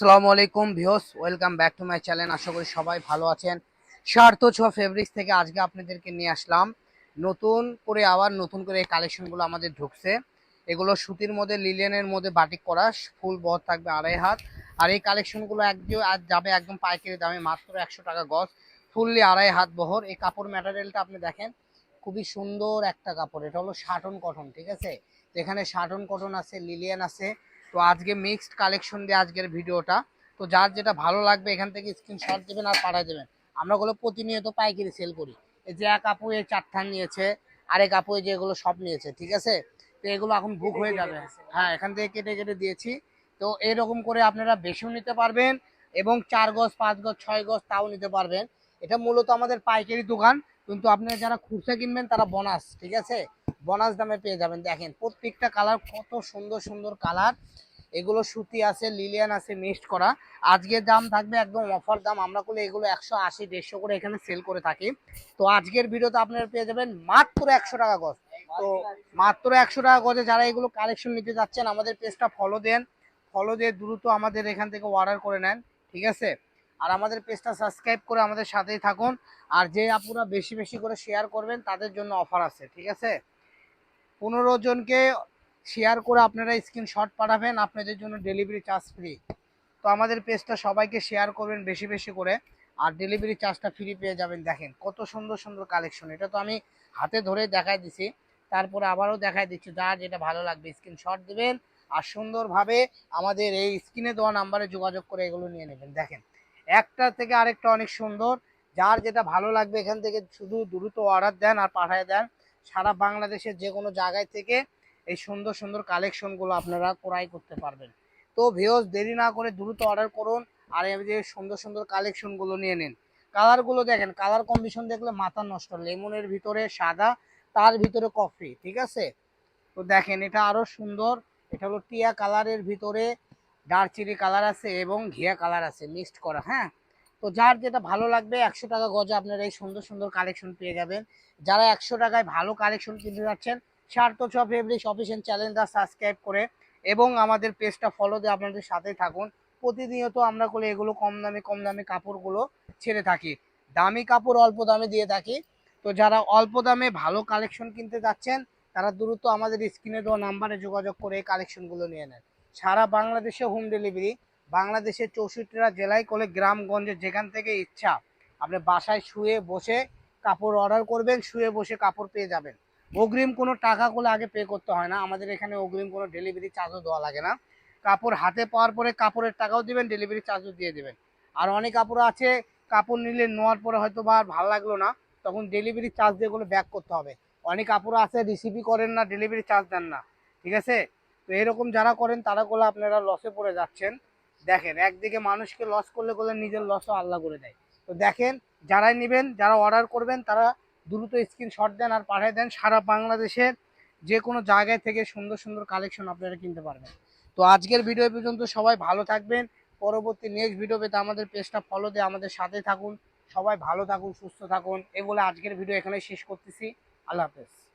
আসসালামু আলাইকুম views welcome back to my channel. আশা করি সবাই ভালো আছেন। স্বার্থ ছোঁয়া ফেব্রিক্স থেকে আজকে আপনাদেরকে নিয়ে আসলাম। নতুন করে আবার নতুন করে এই কালেকশনগুলো আমাদের ঢুকছে। এগুলো সুতির মধ্যে লিলেনের মধ্যে বাটিক করা, ফুল বহর থাকবে আড়াই হাত। আর এই কালেকশনগুলো একদম আজ যাবে একদম পাইকারি দামে, মাত্র একশো টাকা গজ। ফুললি আড়াই হাত বহর। এই কাপড় ম্যাটেরিয়ালটা আপনি দেখেন, খুবই সুন্দর একটা কাপড়। এটা হলো শাটন কটন ঠিক আছে? এখানে শাটন কটন আছে লিলিয়ান আছে। তো আজকে মিক্সড কালেকশন দিয়ে আজকের ভিডিওটা। তো যার যেটা ভালো লাগবে, এখান থেকে স্ক্রিনশট দেবেন আর পাঠিয়ে দেবেন। আমরা ওগুলো প্রতিনিয়ত পাইকারি সেল করি। এই যে এক আপু এই চারঠান নিয়েছে, আরেক আপু এই যে এগুলো সব নিয়েছে, ঠিক আছে? তো এগুলো এখন বুক হয়ে যাবে। হ্যাঁ এখান থেকে কেটে কেটে দিয়েছি। তো এরকম করে আপনারা বেশিও নিতে পারবেন এবং চার গজ, পাঁচ গজ, ছয় গজ তাও নিতে পারবেন। এটা মূলত আমাদের পাইকারি দোকান। কিন্তু আপনারা যারা খুচরা কিনবেন, তারা বোনাস, ঠিক আছে? বোনাস দামে পেয়ে যাবেন। দেখেন, প্রত্যেকটা কালার কত সুন্দর সুন্দর কালার। এগুলো সুতি আছে, লিলিয়ান আছে, মিক্সড করা। আজকের দাম থাকবে একদম অফার দাম। আমরা করলে এগুলো একশো আশি, দেড়শো করে এখানে সেল করে থাকি। তো আজকের ভিডিওতে আপনারা পেয়ে যাবেন মাত্র একশো টাকা গজ। তো মাত্র একশো টাকা গজে যারা এগুলো কালেকশন নিতে যাচ্ছেন, আমাদের পেজটা ফলো দেন। ফলো দিয়ে দ্রুত আমাদের এখান থেকে অর্ডার করে নেন, ঠিক আছে? আর আমাদের পেজটা সাবস্ক্রাইব করে আমাদের সাথেই থাকুন। আর যে আপুরা বেশি বেশি করে শেয়ার করবেন, তাদের জন্য অফার আছে, ঠিক আছে? পনেরো জনকে শেয়ার করে আপনারা স্ক্রিনশট পাঠাবেন, আপনাদের জন্য ডেলিভারি চার্জ ফ্রি তো আমাদের পেজটা সবাইকে শেয়ার করবেন বেশি বেশি করে, আর ডেলিভারি চার্জটা ফ্রি পেয়ে যাবেন। দেখেন, কত সুন্দর সুন্দর কালেকশন এটা তো আমি হাতে ধরে দেখাই দিছি। তারপরে আবারও দেখাই দিচ্ছি যার যেটা ভালো লাগবে স্ক্রিনশট দেবেন, আর সুন্দরভাবে আমাদের এই স্ক্রিনে দেওয়া নাম্বারে যোগাযোগ করে এগুলো নিয়ে নেবেন। দেখেন একটা থেকে আরেকটা অনেক সুন্দর। যার যেটা ভালো লাগবে এখান থেকে শুধু দ্রুত অর্ডার দেন আর পাঠায় দেন। সারা বাংলাদেশের যে কোনো জায়গায় থেকে এই সুন্দর সুন্দর কালেকশনগুলো আপনারা ক্রয় করতে পারবেন। তো ভিওস দেরি না করে দ্রুত অর্ডার করুন আর এই যে সুন্দর সুন্দর কালেকশনগুলো নিয়ে নিন। কালারগুলো দেখেন কালার কম্বিশন দেখলে মাথা নষ্ট, লেমনের ভিতরে সাদা, তার ভিতরে কফি ঠিক আছে? তো দেখেন এটা আরও সুন্দর, এটা হলো টিয়া কালারের ভিতরে দারচিনি কালার আছে এবং ঘিয়া কালার আছে মিক্সড করা হ্যাঁ? তো যার যেটা ভালো লাগবে, একশো টাকা গজে আপনারা এই সুন্দর সুন্দর কালেকশন পেয়ে যাবেন। যারা একশো টাকায় ভালো কালেকশন কিনতে যাচ্ছেন স্বার্থ ছ ফেব্রিক্স অফিসিয়াল চ্যানেলটা সাবস্ক্রাইব করে এবং আমাদের পেজটা ফলো দিয়ে আপনাদের সাথে থাকুন। প্রতিনিয়ত আমরা করে এগুলো কম দামে কম দামে কাপড়গুলো ছেড়ে থাকি। দামি কাপড় অল্প দামে দিয়ে থাকি। তো যারা অল্প দামে ভালো কালেকশন কিনতে যাচ্ছেন, তারা দ্রুত আমাদের স্ক্রিনে দেওয়া নাম্বারে যোগাযোগ করে এই কালেকশনগুলো নিয়ে নেন। সারা বাংলাদেশে হোম ডেলিভারি বাংলাদেশের চৌষট্টিটা জেলায় করে গ্রামগঞ্জে যেখান থেকে ইচ্ছা, আপনি বাসায় শুয়ে বসে কাপড় অর্ডার করবেন, শুয়ে বসে কাপড় পেয়ে যাবেন। অগ্রিম কোনো টাকা টাকাগুলো আগে পে করতে হয় না। আমাদের এখানে অগ্রিম কোনো ডেলিভারি চার্জও দেওয়া লাগে না। কাপড় হাতে পাওয়ার পরে কাপড়ের টাকাও দিবেন ডেলিভারি চার্জও দিয়ে দেবেন। আর অনেক কাপড় আছে, কাপড় নিলে নেওয়ার পরে হয়তো বা আর ভালো লাগল না, তখন ডেলিভারি চার্জ দিয়ে এগুলো ব্যাক করতে হবে। অনেক কাপড় আছে রিসিভই করেন না ডেলিভারি চার্জ দেন না। ঠিক আছে? তো এরকম যারা করেন, তারা করলে আপনারা লসে পড়ে যাচ্ছেন। দেখেন, একদিকে মানুষকে লস করলে করলে নিজের লসও আল্লাহ করে দেয়। তো দেখেন, যারাই নেবেন, যারা অর্ডার করবেন, তারা দ্রুত স্ক্রিনশট দেন আর পাঠিয়ে দেন সারা বাংলাদেশের যে কোনো জায়গায় থেকে সুন্দর সুন্দর কালেকশন আপনারা কিনতে পারবেন। তো আজকের ভিডিও পর্যন্ত, সবাই ভালো থাকবেন। পরবর্তী নেক্সট ভিডিও পেতে আমাদের পেজটা ফলো দিয়ে আমাদের সাথে থাকুন। সবাই ভালো থাকুন, সুস্থ থাকুন। এগুলো আজকের ভিডিও এখানে শেষ করতেছি। আল্লাহ হাফেজ।